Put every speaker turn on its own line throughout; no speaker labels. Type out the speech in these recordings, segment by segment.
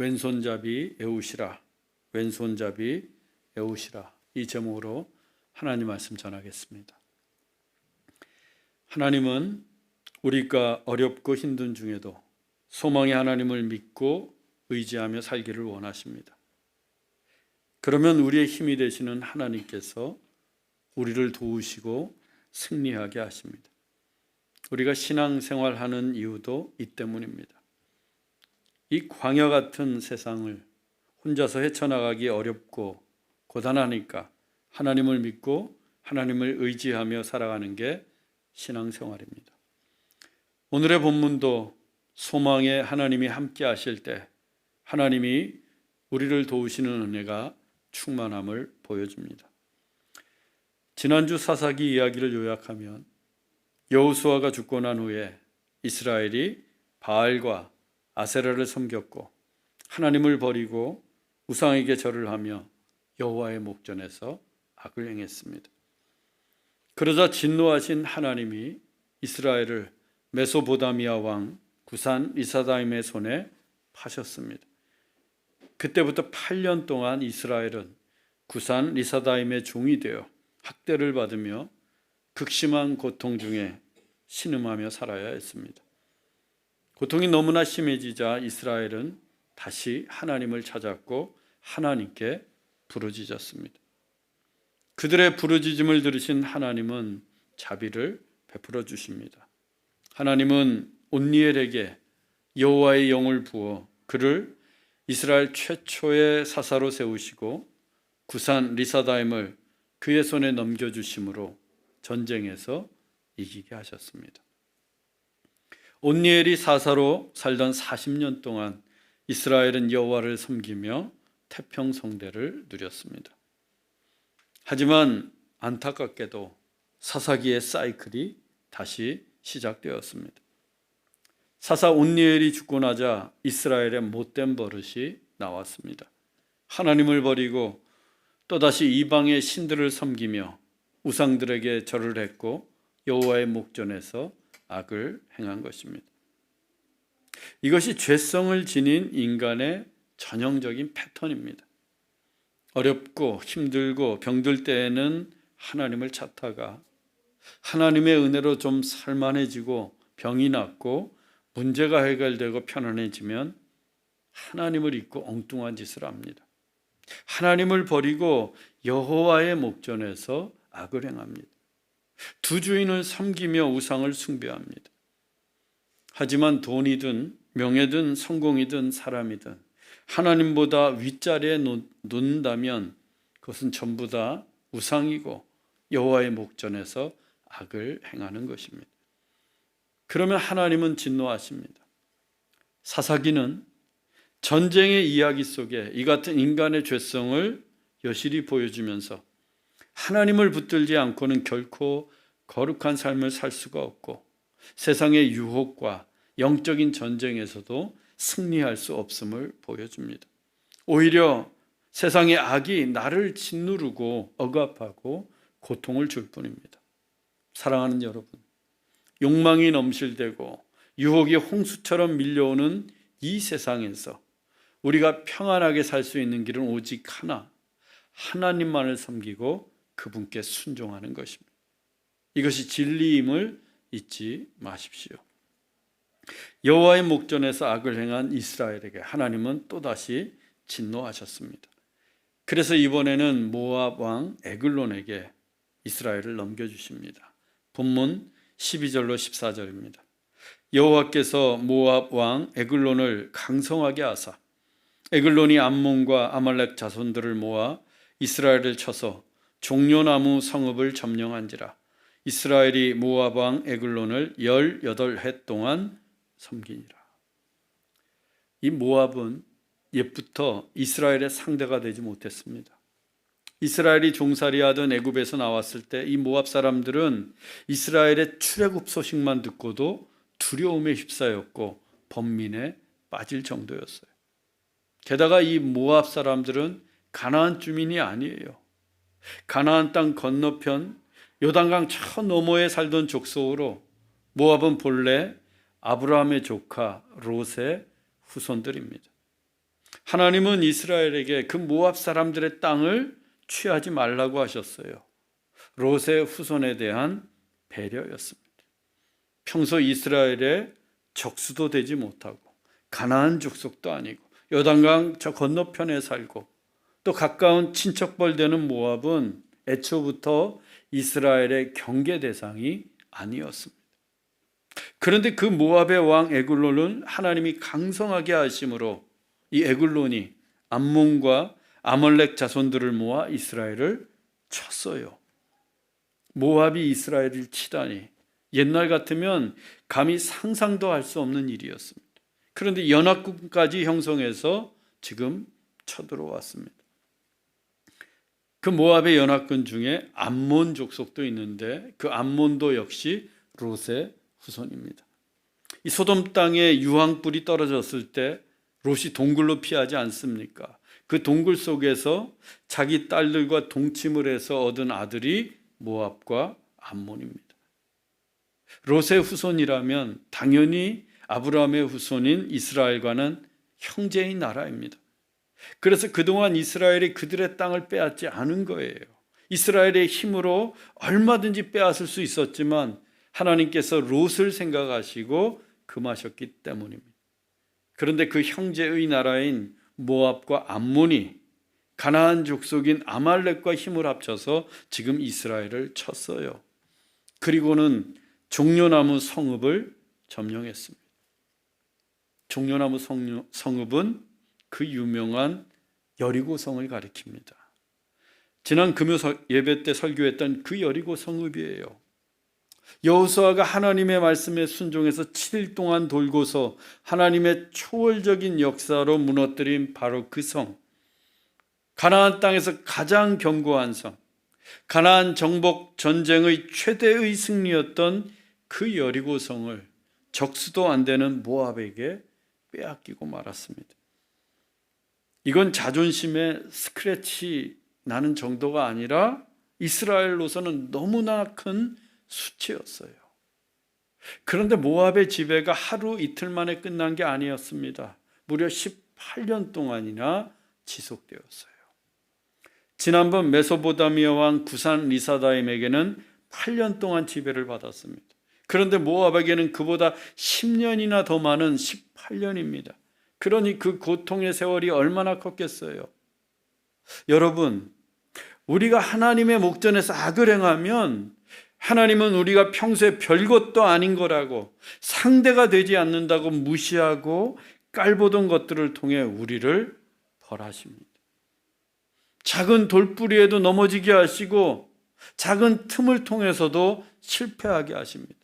왼손잡이 에우시라 왼손잡이 에우시라 이 제목으로 하나님 말씀 전하겠습니다. 하나님은 우리가 어렵고 힘든 중에도 소망의 하나님을 믿고 의지하며 살기를 원하십니다. 그러면 우리의 힘이 되시는 하나님께서 우리를 도우시고 승리하게 하십니다. 우리가 신앙생활하는 이유도 이 때문입니다. 이 광야 같은 세상을 혼자서 헤쳐나가기 어렵고 고단하니까 하나님을 믿고 하나님을 의지하며 살아가는 게 신앙생활입니다. 오늘의 본문도 소망에 하나님이 함께 하실 때 하나님이 우리를 도우시는 은혜가 충만함을 보여줍니다. 지난주 사사기 이야기를 요약하면 여호수아가 죽고 난 후에 이스라엘이 바알과 아세라를 섬겼고 하나님을 버리고 우상에게 절을 하며 여호와의 목전에서 악을 행했습니다. 그러자 진노하신 하나님이 이스라엘을 메소보다미아 왕 구산 리사다임의 손에 파셨습니다. 그때부터 8년 동안 이스라엘은 구산 리사다임의 종이 되어 학대를 받으며 극심한 고통 중에 신음하며 살아야 했습니다. 고통이 너무나 심해지자 이스라엘은 다시 하나님을 찾았고 하나님께 부르짖었습니다. 그들의 부르짖음을 들으신 하나님은 자비를 베풀어 주십니다. 하나님은 온니엘에게 여호와의 영을 부어 그를 이스라엘 최초의 사사로 세우시고 구산 리사다임을 그의 손에 넘겨 주심으로 전쟁에서 이기게 하셨습니다. 온니엘이 사사로 살던 40년 동안 이스라엘은 여호와를 섬기며 태평 성대를 누렸습니다. 하지만 안타깝게도 사사기의 사이클이 다시 시작되었습니다. 사사 온니엘이 죽고 나자 이스라엘의 못된 버릇이 나왔습니다. 하나님을 버리고 또다시 이방의 신들을 섬기며 우상들에게 절을 했고 여호와의 목전에서 악을 행한 것입니다. 이것이 죄성을 지닌 인간의 전형적인 패턴입니다. 어렵고 힘들고 병들 때에는 하나님을 찾다가 하나님의 은혜로 좀 살만해지고 병이 낫고 문제가 해결되고 편안해지면 하나님을 잊고 엉뚱한 짓을 합니다. 하나님을 버리고 여호와의 목전에서 악을 행합니다. 두 주인을 섬기며 우상을 숭배합니다. 하지만 돈이든 명예든 성공이든 사람이든 하나님보다 윗자리에 놓는다면 그것은 전부 다 우상이고 여호와의 목전에서 악을 행하는 것입니다. 그러면 하나님은 진노하십니다. 사사기는 전쟁의 이야기 속에 이 같은 인간의 죄성을 여실히 보여주면서 하나님을 붙들지 않고는 결코 거룩한 삶을 살 수가 없고 세상의 유혹과 영적인 전쟁에서도 승리할 수 없음을 보여줍니다. 오히려 세상의 악이 나를 짓누르고 억압하고 고통을 줄 뿐입니다. 사랑하는 여러분, 욕망이 넘실대고 유혹이 홍수처럼 밀려오는 이 세상에서 우리가 평안하게 살 수 있는 길은 오직 하나, 하나님만을 섬기고 그분께 순종하는 것입니다. 이것이 진리임을 잊지 마십시오. 여호와의 목전에서 악을 행한 이스라엘에게 하나님은 또다시 진노하셨습니다. 그래서 이번에는 모압 왕 에글론에게 이스라엘을 넘겨 주십니다. 본문 12절로 14절입니다. 여호와께서 모압 왕 에글론을 강성하게 하사 에글론이 암몬과 아말렉 자손들을 모아 이스라엘을 쳐서 종려나무 성읍을 점령한지라 이스라엘이 모압 왕 에글론을 18해 동안 섬기니라. 이 모압은 옛부터 이스라엘의 상대가 되지 못했습니다. 이스라엘이 종살이하던 애굽에서 나왔을 때 이 모압 사람들은 이스라엘의 출애굽 소식만 듣고도 두려움에 휩싸였고 번민에 빠질 정도였어요. 게다가 이 모압 사람들은 가나안 주민이 아니에요. 가나안 땅 건너편 요단강 저 너머에 살던 족속으로 모압은 본래 아브라함의 조카 롯의 후손들입니다. 하나님은 이스라엘에게 그 모압 사람들의 땅을 취하지 말라고 하셨어요. 롯의 후손에 대한 배려였습니다. 평소 이스라엘의 적수도 되지 못하고 가나안 족속도 아니고 요단강 저 건너편에 살고 또 가까운 친척벌 되는 모압은 애초부터 이스라엘의 경계 대상이 아니었습니다. 그런데 그 모압의 왕 에글론은 하나님이 강성하게 하심으로 이 에글론이 암몬과 아멀렉 자손들을 모아 이스라엘을 쳤어요. 모압이 이스라엘을 치다니 옛날 같으면 감히 상상도 할 수 없는 일이었습니다. 그런데 연합군까지 형성해서 지금 쳐들어왔습니다. 그 모압의 연합군 중에 암몬 족속도 있는데 그 암몬도 역시 롯의 후손입니다. 이 소돔 땅에 유황불이 떨어졌을 때 롯이 동굴로 피하지 않습니까? 그 동굴 속에서 자기 딸들과 동침을 해서 얻은 아들이 모압과 암몬입니다. 롯의 후손이라면 당연히 아브라함의 후손인 이스라엘과는 형제인 나라입니다. 그래서 그동안 이스라엘이 그들의 땅을 빼앗지 않은 거예요. 이스라엘의 힘으로 얼마든지 빼앗을 수 있었지만 하나님께서 롯을 생각하시고 금하셨기 때문입니다. 그런데 그 형제의 나라인 모압과 암몬이 가나안 족속인 아말렉과 힘을 합쳐서 지금 이스라엘을 쳤어요. 그리고는 종려나무 성읍을 점령했습니다. 종려나무 성읍은 그 유명한 여리고 성을 가리킵니다. 지난 금요 예배 때 설교했던 그 여리고 성읍이에요. 여호수아가 하나님의 말씀에 순종해서 7일 동안 돌고서 하나님의 초월적인 역사로 무너뜨린 바로 그 성. 가나안 땅에서 가장 견고한 성. 가나안 정복 전쟁의 최대의 승리였던 그 여리고 성을 적수도 안 되는 모압에게 빼앗기고 말았습니다. 이건 자존심에 스크래치 나는 정도가 아니라 이스라엘로서는 너무나 큰 수치였어요. 그런데 모압의 지배가 하루 이틀 만에 끝난 게 아니었습니다. 무려 18년 동안이나 지속되었어요. 지난번 메소보다미아 왕 구산 리사다임에게는 8년 동안 지배를 받았습니다. 그런데 모압에게는 그보다 10년이나 더 많은 18년입니다. 그러니 그 고통의 세월이 얼마나 컸겠어요. 여러분, 우리가 하나님의 목전에서 악을 행하면 하나님은 우리가 평소에 별것도 아닌 거라고 상대가 되지 않는다고 무시하고 깔보던 것들을 통해 우리를 벌하십니다. 작은 돌뿌리에도 넘어지게 하시고 작은 틈을 통해서도 실패하게 하십니다.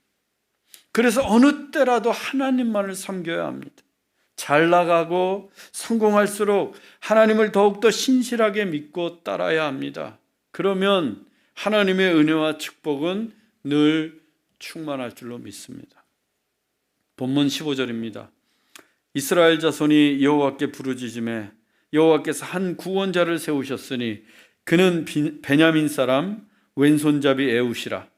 그래서 어느 때라도 하나님만을 섬겨야 합니다. 잘 나가고 성공할수록 하나님을 더욱더 신실하게 믿고 따라야 합니다. 그러면 하나님의 은혜와 축복은 늘 충만할 줄로 믿습니다. 본문 15절입니다. 이스라엘 자손이 여호와께 부르짖음에 여호와께서 한 구원자를 세우셨으니 그는 베냐민 사람 왼손잡이 에우시라.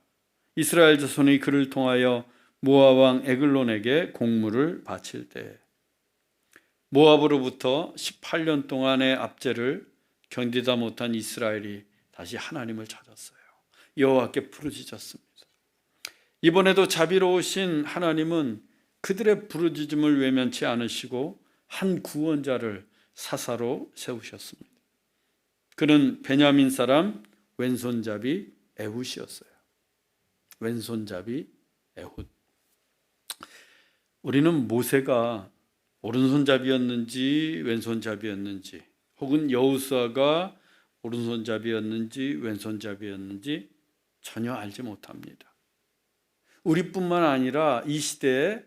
이스라엘 자손이 그를 통하여 모압 왕 에글론에게 공물을 바칠 때 모압으로부터 18년 동안의 압제를 견디다 못한 이스라엘이 다시 하나님을 찾았어요. 여호와께 부르짖었습니다. 이번에도 자비로우신 하나님은 그들의 부르짖음을 외면치 않으시고 한 구원자를 사사로 세우셨습니다. 그는 베냐민 사람 왼손잡이 에훗이었어요. 왼손잡이 에훗. 우리는 모세가 오른손잡이였는지 왼손잡이였는지 혹은 여우수아가 오른손잡이였는지 왼손잡이였는지 전혀 알지 못합니다. 우리뿐만 아니라 이 시대에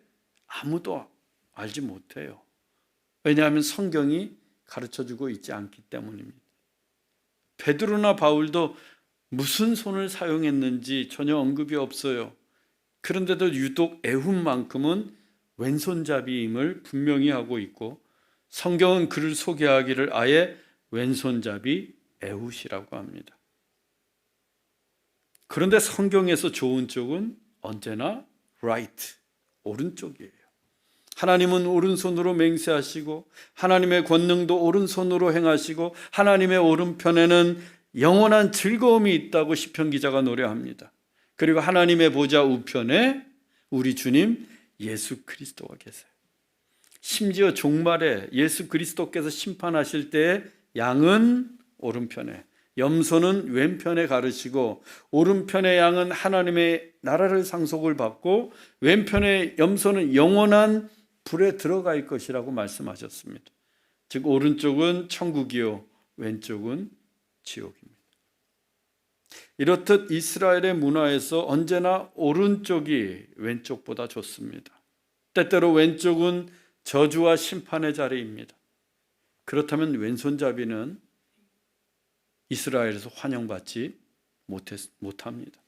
아무도 알지 못해요. 왜냐하면 성경이 가르쳐 주고 있지 않기 때문입니다. 베드로나 바울도 무슨 손을 사용했는지 전혀 언급이 없어요. 그런데도 유독 애훈만큼은 왼손잡이임을 분명히 하고 있고 성경은 그를 소개하기를 아예 왼손잡이 에훗이라고 합니다. 그런데 성경에서 좋은 쪽은 언제나 right, 오른쪽이에요. 하나님은 오른손으로 맹세하시고 하나님의 권능도 오른손으로 행하시고 하나님의 오른편에는 영원한 즐거움이 있다고 시편 기자가 노래합니다. 그리고 하나님의 보좌 우편에 우리 주님 예수 그리스도가 계세요. 심지어 종말에 예수 그리스도께서 심판하실 때 양은 오른편에 염소는 왼편에 가르시고 오른편의 양은 하나님의 나라를 상속을 받고 왼편의 염소는 영원한 불에 들어갈 것이라고 말씀하셨습니다. 즉 오른쪽은 천국이요 왼쪽은 지옥입니다. 이렇듯 이스라엘의 문화에서 언제나 오른쪽이 왼쪽보다 좋습니다. 때때로 왼쪽은 저주와 심판의 자리입니다. 그렇다면 왼손잡이는 이스라엘에서 환영받지 못했, 못합니다.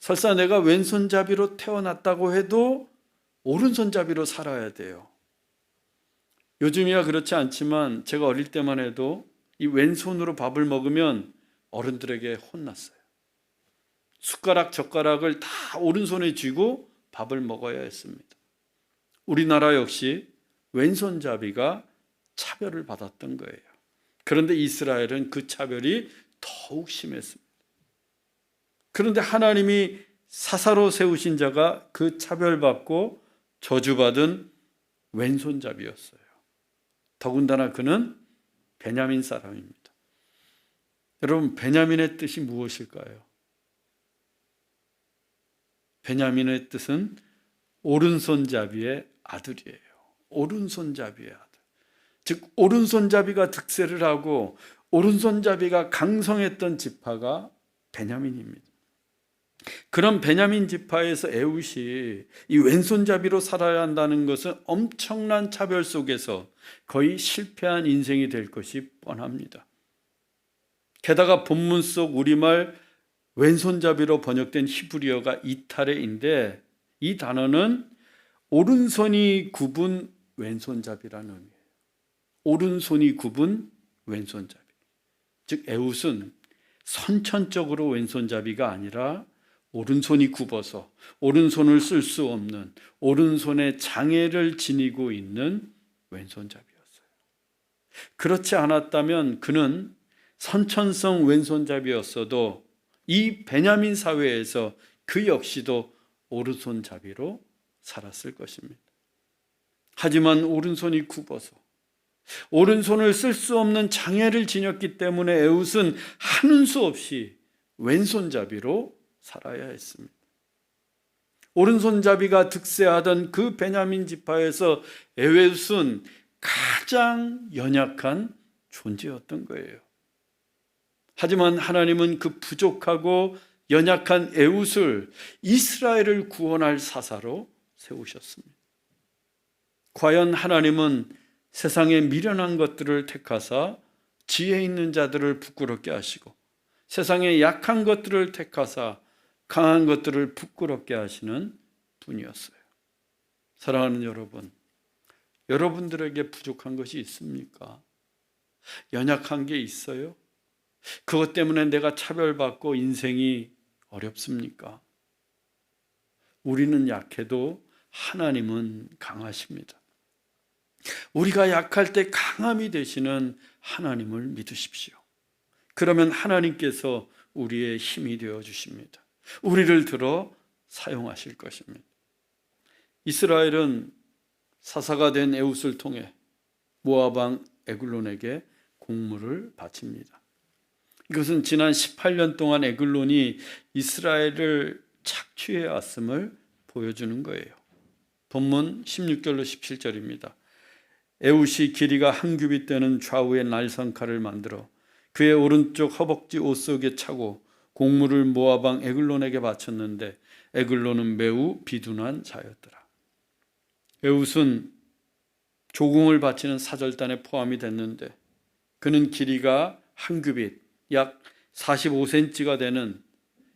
설사 내가 왼손잡이로 태어났다고 해도 오른손잡이로 살아야 돼요. 요즘이야 그렇지 않지만 제가 어릴 때만 해도 이 왼손으로 밥을 먹으면 어른들에게 혼났어요. 숟가락, 젓가락을 다 오른손에 쥐고 밥을 먹어야 했습니다. 우리나라 역시 왼손잡이가 차별을 받았던 거예요. 그런데 이스라엘은 그 차별이 더욱 심했습니다. 그런데 하나님이 사사로 세우신 자가 그 차별받고 저주받은 왼손잡이였어요. 더군다나 그는 베냐민 사람입니다. 여러분, 베냐민의 뜻이 무엇일까요? 베냐민의 뜻은 오른손잡이의 아들이에요. 오른손잡이의 아들. 즉, 오른손잡이가 득세를 하고 오른손잡이가 강성했던 지파가 베냐민입니다. 그런 베냐민 지파에서 에웃이 이 왼손잡이로 살아야 한다는 것은 엄청난 차별 속에서 거의 실패한 인생이 될 것이 뻔합니다. 게다가 본문 속 우리말 왼손잡이로 번역된 히브리어가 이타레인데 이 단어는 오른손이 굽은 왼손잡이라는 의미예요. 오른손이 굽은 왼손잡이. 즉 에웃은 선천적으로 왼손잡이가 아니라 오른손이 굽어서 오른손을 쓸 수 없는 오른손에 장애를 지니고 있는 왼손잡이였어요. 그렇지 않았다면 그는 선천성 왼손잡이였어도 이 베냐민 사회에서 그 역시도 오른손잡이로 살았을 것입니다. 하지만 오른손이 굽어서 오른손을 쓸 수 없는 장애를 지녔기 때문에 에웃은 하는 수 없이 왼손잡이로 살아야 했습니다. 오른손잡이가 득세하던 그 베냐민 지파에서 에웃은 가장 연약한 존재였던 거예요. 하지만 하나님은 그 부족하고 연약한 에웃을 이스라엘을 구원할 사사로 세우셨습니다. 과연 하나님은 세상에 미련한 것들을 택하사 지혜 있는 자들을 부끄럽게 하시고 세상에 약한 것들을 택하사 강한 것들을 부끄럽게 하시는 분이었어요. 사랑하는 여러분, 여러분들에게 부족한 것이 있습니까? 연약한 게 있어요? 그것 때문에 내가 차별받고 인생이 어렵습니까? 우리는 약해도 하나님은 강하십니다. 우리가 약할 때 강함이 되시는 하나님을 믿으십시오. 그러면 하나님께서 우리의 힘이 되어 주십니다. 우리를 들어 사용하실 것입니다. 이스라엘은 사사가 된 에웃을 통해 왕 에글론에게 공물을 바칩니다. 이것은 지난 18년 동안 에글론이 이스라엘을 착취해 왔음을 보여주는 거예요. 본문 16절로 17절입니다. 에웃이 길이가 한 규빗 되는 좌우의 날선칼을 만들어 그의 오른쪽 허벅지 옷 속에 차고 곡물을 모아방 에글론에게 바쳤는데 에글론은 매우 비둔한 자였더라. 에웃은 조공을 바치는 사절단에 포함이 됐는데 그는 길이가 한 규빗 약 45cm가 되는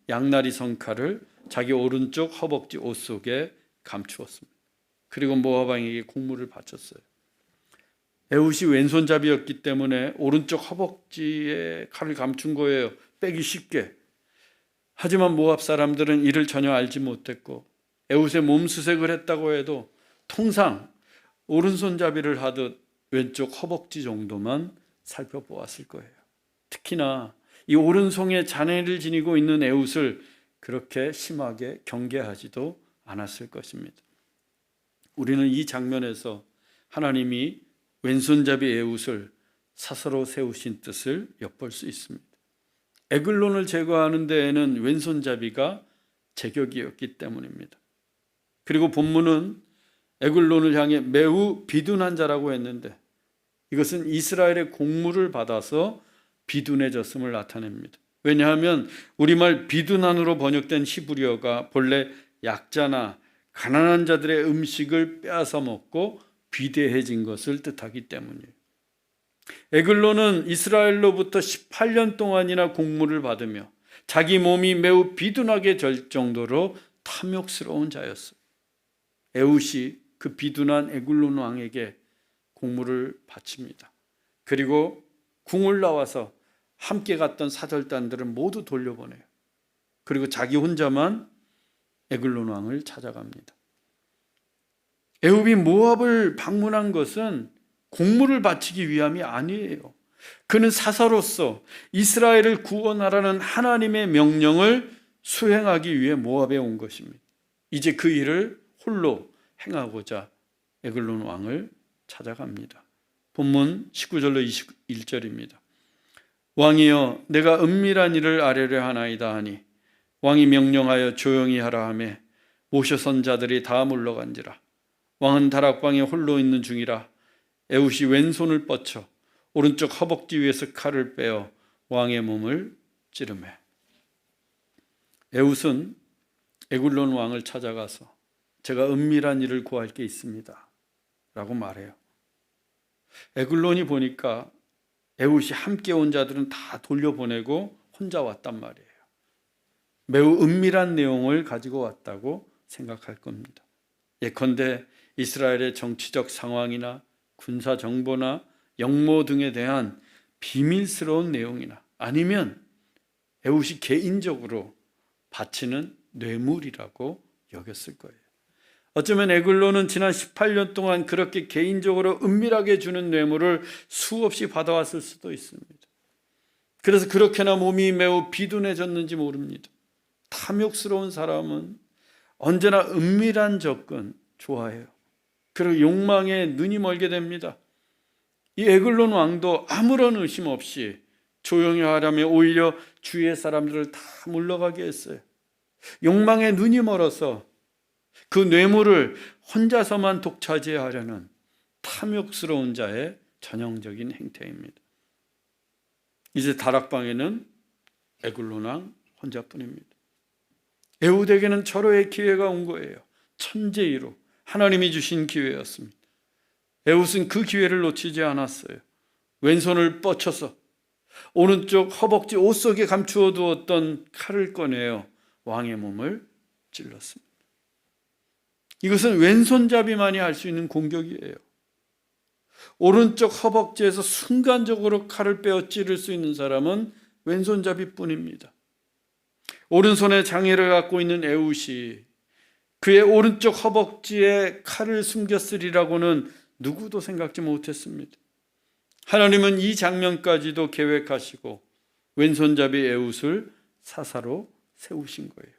양나리 성칼을 자기 오른쪽 허벅지 옷 속에 감추었습니다. 그리고 모아방에게 곡물을 바쳤어요. 에웃이 왼손잡이였기 때문에 오른쪽 허벅지에 칼을 감춘 거예요. 빼기 쉽게. 하지만 모압 사람들은 이를 전혀 알지 못했고 에웃의 몸 수색을 했다고 해도 통상 오른손잡이를 하듯 왼쪽 허벅지 정도만 살펴보았을 거예요. 특히나 이 오른손에 잔해를 지니고 있는 에웃을 그렇게 심하게 경계하지도 않았을 것입니다. 우리는 이 장면에서 하나님이 왼손잡이 에웃을 사서로 세우신 뜻을 엿볼 수 있습니다. 에글론을 제거하는 데에는 왼손잡이가 제격이었기 때문입니다. 그리고 본문은 에글론을 향해 매우 비둔한 자라고 했는데 이것은 이스라엘의 공물을 받아서 비둔해졌음을 나타냅니다. 왜냐하면 우리말 비둔한으로 번역된 히브리어가 본래 약자나 가난한 자들의 음식을 빼앗아 먹고 비대해진 것을 뜻하기 때문이에요. 에글로는 이스라엘로부터 18년 동안이나 공물을 받으며 자기 몸이 매우 비둔하게 될 정도로 탐욕스러운 자였어요. 에웃이 그 비둔한 에글론 왕에게 공물을 바칩니다. 그리고 궁을 나와서 함께 갔던 사절단들을 모두 돌려보내요. 그리고 자기 혼자만 에글론 왕을 찾아갑니다. 에굽이 모압을 방문한 것은 공물을 바치기 위함이 아니에요. 그는 사사로서 이스라엘을 구원하라는 하나님의 명령을 수행하기 위해 모압에 온 것입니다. 이제 그 일을 홀로 행하고자 에글론 왕을 찾아갑니다. 본문 19절로 21절입니다. 왕이여 내가 은밀한 일을 아뢰려 하나이다 하니 왕이 명령하여 조용히 하라 하매 모셔선 자들이 다 물러간지라 왕은 다락방에 홀로 있는 중이라 에웃이 왼손을 뻗쳐 오른쪽 허벅지 위에서 칼을 빼어 왕의 몸을 찌르매 에웃은 에굴론 왕을 찾아가서 제가 은밀한 일을 구할 게 있습니다. 라고 말해요. 에글론이 보니까 에웃이 함께 온 자들은 다 돌려보내고 혼자 왔단 말이에요. 매우 은밀한 내용을 가지고 왔다고 생각할 겁니다. 예컨대 이스라엘의 정치적 상황이나 군사 정보나 영모 등에 대한 비밀스러운 내용이나 아니면 에웃이 개인적으로 바치는 뇌물이라고 여겼을 거예요. 어쩌면 에글로는 지난 18년 동안 그렇게 개인적으로 은밀하게 주는 뇌물을 수없이 받아왔을 수도 있습니다. 그래서 그렇게나 몸이 매우 비둔해졌는지 모릅니다. 탐욕스러운 사람은 언제나 은밀한 접근 좋아해요. 그리고 욕망에 눈이 멀게 됩니다. 이 에글론 왕도 아무런 의심 없이 조용히 하라며 오히려 주위의 사람들을 다 물러가게 했어요. 욕망에 눈이 멀어서 그 뇌물을 혼자서만 독차지하려는 탐욕스러운 자의 전형적인 행태입니다. 이제 다락방에는 에글론왕 혼자뿐입니다. 에우드에게는 절호의 기회가 온 거예요. 천재이로 하나님이 주신 기회였습니다. 에웃은 그 기회를 놓치지 않았어요. 왼손을 뻗쳐서 오른쪽 허벅지 옷 속에 감추어 두었던 칼을 꺼내어 왕의 몸을 찔렀습니다. 이것은 왼손잡이만이 할 수 있는 공격이에요. 오른쪽 허벅지에서 순간적으로 칼을 빼어 찌를 수 있는 사람은 왼손잡이뿐입니다. 오른손에 장애를 갖고 있는 에웃이 그의 오른쪽 허벅지에 칼을 숨겼으리라고는 누구도 생각지 못했습니다. 하나님은 이 장면까지도 계획하시고 왼손잡이 에웃을 사사로 세우신 거예요.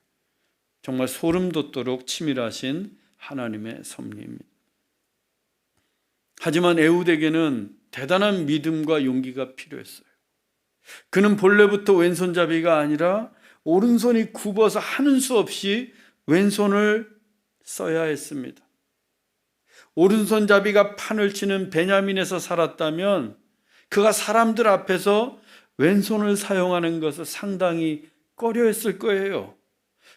정말 소름 돋도록 치밀하신 하나님의 섭리입니다. 하지만 에웃에게는 대단한 믿음과 용기가 필요했어요. 그는 본래부터 왼손잡이가 아니라 오른손이 굽어서 하는 수 없이 왼손을 써야 했습니다. 오른손잡이가 판을 치는 베냐민에서 살았다면 그가 사람들 앞에서 왼손을 사용하는 것을 상당히 꺼려했을 거예요.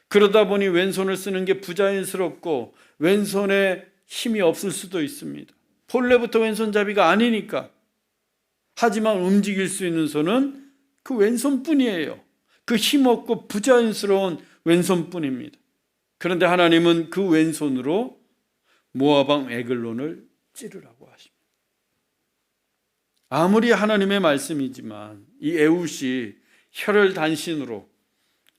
그러다 보니 왼손을 쓰는 게 부자연스럽고 왼손에 힘이 없을 수도 있습니다. 본래부터 왼손잡이가 아니니까. 하지만 움직일 수 있는 손은 그 왼손뿐이에요. 그 힘없고 부자연스러운 왼손뿐입니다. 그런데 하나님은 그 왼손으로 모아방 에글론을 찌르라고 하십니다. 아무리 하나님의 말씀이지만 이 에웃이 혈을 단신으로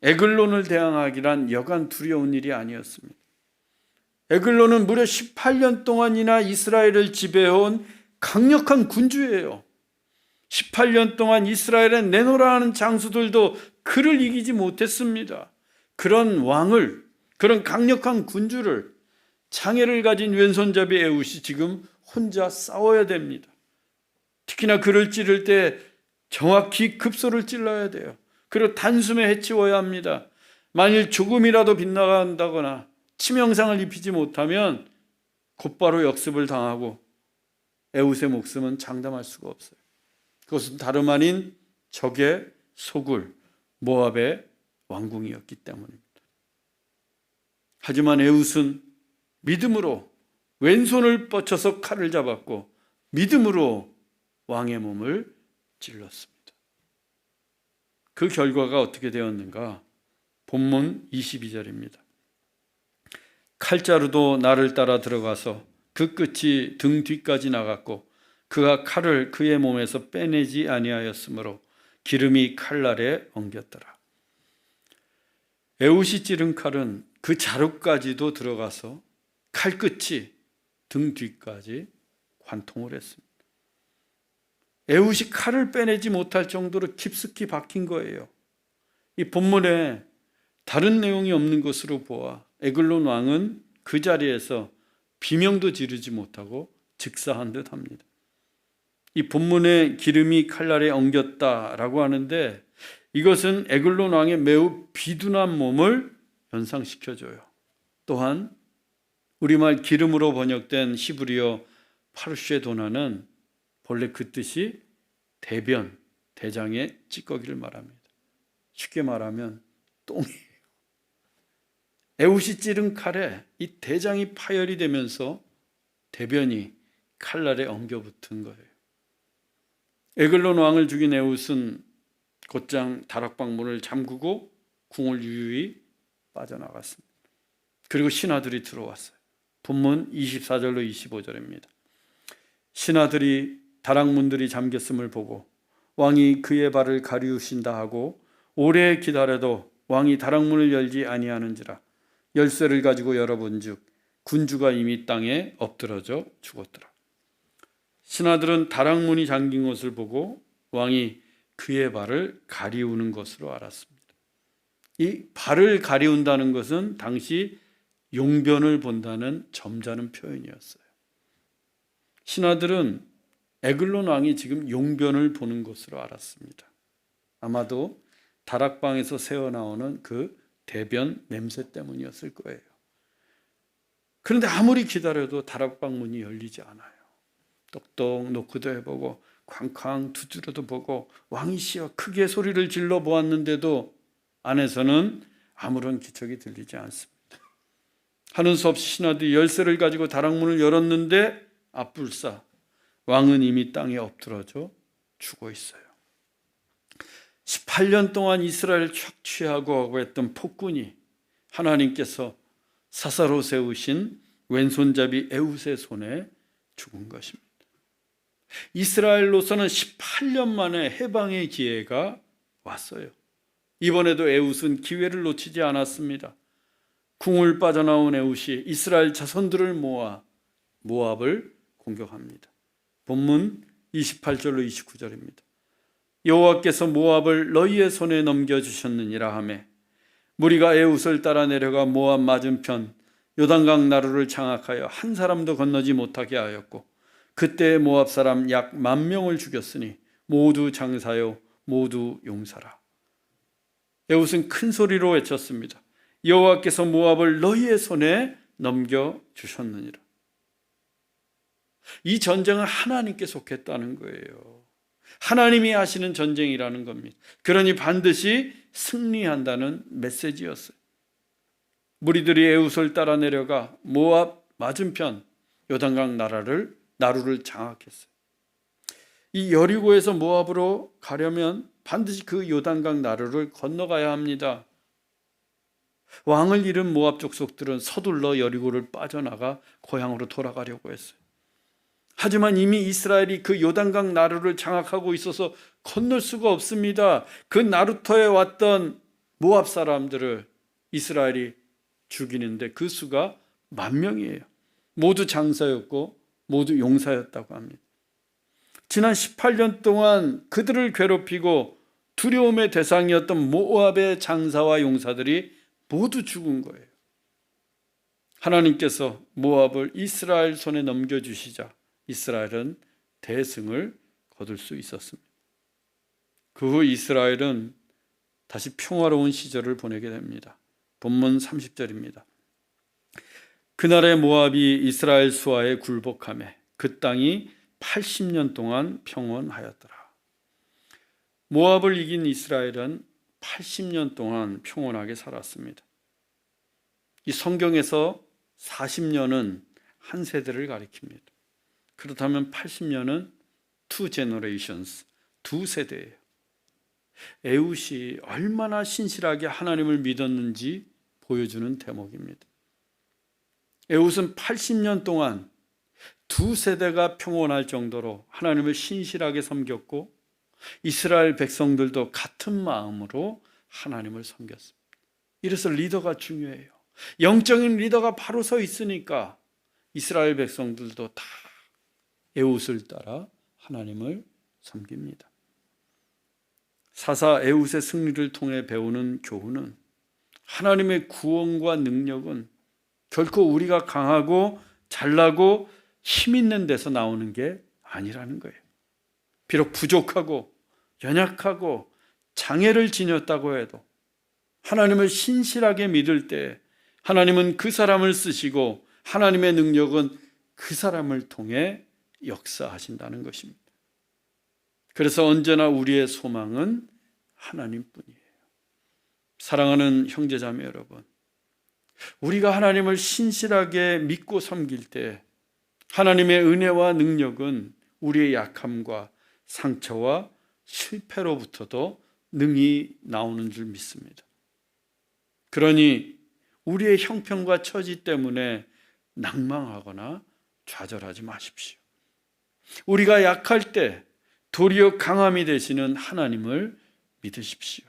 에글론을 대항하기란 여간 두려운 일이 아니었습니다. 에글론은 무려 18년 동안이나 이스라엘을 지배해온 강력한 군주예요. 18년 동안 이스라엘에 내노라 하는 장수들도 그를 이기지 못했습니다. 그런 왕을, 그런 강력한 군주를 장애를 가진 왼손잡이 에웃이 지금 혼자 싸워야 됩니다. 특히나 그를 찌를 때 정확히 급소를 찔러야 돼요. 그리고 단숨에 해치워야 합니다. 만일 조금이라도 빗나간다거나 치명상을 입히지 못하면 곧바로 역습을 당하고 에웃의 목숨은 장담할 수가 없어요. 그것은 다름 아닌 적의 소굴 모압의 왕궁이었기 때문입니다. 하지만 에웃은 믿음으로 왼손을 뻗쳐서 칼을 잡았고 믿음으로 왕의 몸을 찔렀습니다. 그 결과가 어떻게 되었는가? 본문 22절입니다. 칼자루도 나를 따라 들어가서 그 끝이 등 뒤까지 나갔고 그가 칼을 그의 몸에서 빼내지 아니하였으므로 기름이 칼날에 엉겼더라. 에웃이 찌른 칼은 그 자루까지도 들어가서 칼 끝이 등 뒤까지 관통을 했습니다. 에웃이 칼을 빼내지 못할 정도로 깊숙이 박힌 거예요. 이 본문에 다른 내용이 없는 것으로 보아 에글론 왕은 그 자리에서 비명도 지르지 못하고 즉사한 듯 합니다. 이 본문에 기름이 칼날에 엉겼다라고 하는데 이것은 에글론 왕의 매우 비둔한 몸을 연상시켜줘요. 또한 우리말 기름으로 번역된 히브리어 파르쉐도나는 본래 그 뜻이 대변, 대장의 찌꺼기를 말합니다. 쉽게 말하면 똥이에요. 에웃이 찌른 칼에 이 대장이 파열이 되면서 대변이 칼날에 엉겨붙은 거예요. 에글론 왕을 죽인 에웃은 곧장 다락방 문을 잠그고 궁을 유유히 빠져나갔습니다. 그리고 신하들이 들어왔어요. 본문 24절로 25절입니다. 신하들이 다락문들이 잠겼음을 보고 왕이 그의 발을 가리우신다 하고 오래 기다려도 왕이 다락문을 열지 아니하는지라 열쇠를 가지고 열어본즉 군주가 이미 땅에 엎드러져 죽었더라. 신하들은 다락문이 잠긴 것을 보고 왕이 그의 발을 가리우는 것으로 알았습니다. 이 발을 가리운다는 것은 당시 용변을 본다는 점잖은 표현이었어요. 신하들은 에글론 왕이 지금 용변을 보는 것으로 알았습니다. 아마도 다락방에서 새어나오는 그 대변 냄새 때문이었을 거예요. 그런데 아무리 기다려도 다락방 문이 열리지 않아요. 똑똑 노크도 해보고 쾅쾅 두드려도 보고 왕이시여 크게 소리를 질러 보았는데도 안에서는 아무런 기척이 들리지 않습니다. 하는 수 없이 신하들이 열쇠를 가지고 다락문을 열었는데 앞불사 왕은 이미 땅에 엎드러져 죽어 있어요. 18년 동안 이스라엘을 착취하고 하고 했던 폭군이 하나님께서 사사로 세우신 왼손잡이 에웃의 손에 죽은 것입니다. 이스라엘로서는 18년 만에 해방의 기회가 왔어요. 이번에도 에웃은 기회를 놓치지 않았습니다. 궁을 빠져나온 에웃이 이스라엘 자손들을 모아 모압을 공격합니다. 본문 28절로 29절입니다. 여호와께서 모압을 너희의 손에 넘겨 주셨느니라 하매 무리가 에웃을 따라 내려가 모압 맞은편 요단강 나루를 장악하여 한 사람도 건너지 못하게 하였고 그때 모압 사람 약 만 명을 죽였으니 모두 장사요 모두 용사라. 에웃은 큰 소리로 외쳤습니다. 여호와께서 모압을 너희의 손에 넘겨 주셨느니라. 이 전쟁은 하나님께 속했다는 거예요. 하나님이 하시는 전쟁이라는 겁니다. 그러니 반드시 승리한다는 메시지였어요. 무리들이 에웃을 따라 내려가 모압 맞은편 요단강 나라를 나루를 장악했어요. 이 여리고에서 모압으로 가려면 반드시 그 요단강 나루를 건너가야 합니다. 왕을 잃은 모압 족속들은 서둘러 여리고를 빠져나가 고향으로 돌아가려고 했어요. 하지만 이미 이스라엘이 그 요단강 나루를 장악하고 있어서 건널 수가 없습니다. 그 나루터에 왔던 모압 사람들을 이스라엘이 죽이는데 그 수가 만 명이에요. 모두 장사였고 모두 용사였다고 합니다. 지난 18년 동안 그들을 괴롭히고 두려움의 대상이었던 모압의 장사와 용사들이 모두 죽은 거예요. 하나님께서 모압을 이스라엘 손에 넘겨주시자 이스라엘은 대승을 거둘 수 있었습니다. 그 후 이스라엘은 다시 평화로운 시절을 보내게 됩니다. 본문 30절입니다. 그날의 모압이 이스라엘 수하에 굴복함에 그 땅이 80년 동안 평온하였더라. 모압을 이긴 이스라엘은 80년 동안 평온하게 살았습니다. 이 성경에서 40년은 한 세대를 가리킵니다. 그렇다면 80년은 two generations, 두 세대예요. 에웃이 얼마나 신실하게 하나님을 믿었는지 보여주는 대목입니다. 에웃은 80년 동안 두 세대가 평온할 정도로 하나님을 신실하게 섬겼고 이스라엘 백성들도 같은 마음으로 하나님을 섬겼습니다. 이래서 리더가 중요해요. 영적인 리더가 바로 서 있으니까 이스라엘 백성들도 다 에웃을 따라 하나님을 섬깁니다. 사사 에웃의 승리를 통해 배우는 교훈은 하나님의 구원과 능력은 결코 우리가 강하고 잘나고 힘 있는 데서 나오는 게 아니라는 거예요. 비록 부족하고 연약하고 장애를 지녔다고 해도 하나님을 신실하게 믿을 때 하나님은 그 사람을 쓰시고 하나님의 능력은 그 사람을 통해 역사하신다는 것입니다. 그래서 언제나 우리의 소망은 하나님뿐이에요. 사랑하는 형제자매 여러분, 우리가 하나님을 신실하게 믿고 섬길 때 하나님의 은혜와 능력은 우리의 약함과 상처와 실패로부터도 능히 나오는 줄 믿습니다. 그러니 우리의 형편과 처지 때문에 낭망하거나 좌절하지 마십시오. 우리가 약할 때 도리어 강함이 되시는 하나님을 믿으십시오.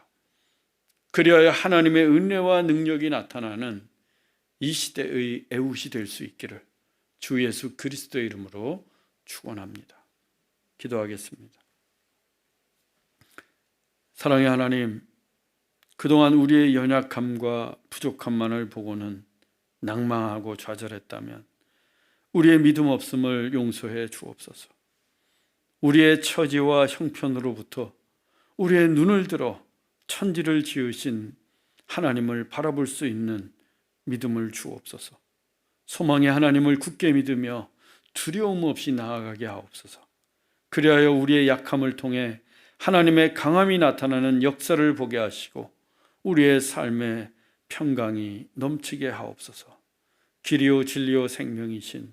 그리하여 하나님의 은혜와 능력이 나타나는 이 시대의 애웃이 될 수 있기를 주 예수 그리스도의 이름으로 축원합니다. 기도하겠습니다. 사랑의 하나님, 그동안 우리의 연약함과 부족함만을 보고는 낭망하고 좌절했다면 우리의 믿음 없음을 용서해 주옵소서. 우리의 처지와 형편으로부터 우리의 눈을 들어 천지를 지으신 하나님을 바라볼 수 있는 믿음을 주옵소서. 소망의 하나님을 굳게 믿으며 두려움 없이 나아가게 하옵소서. 그리하여 우리의 약함을 통해 하나님의 강함이 나타나는 역사를 보게 하시고 우리의 삶에 평강이 넘치게 하옵소서. 길이요 진리요 생명이신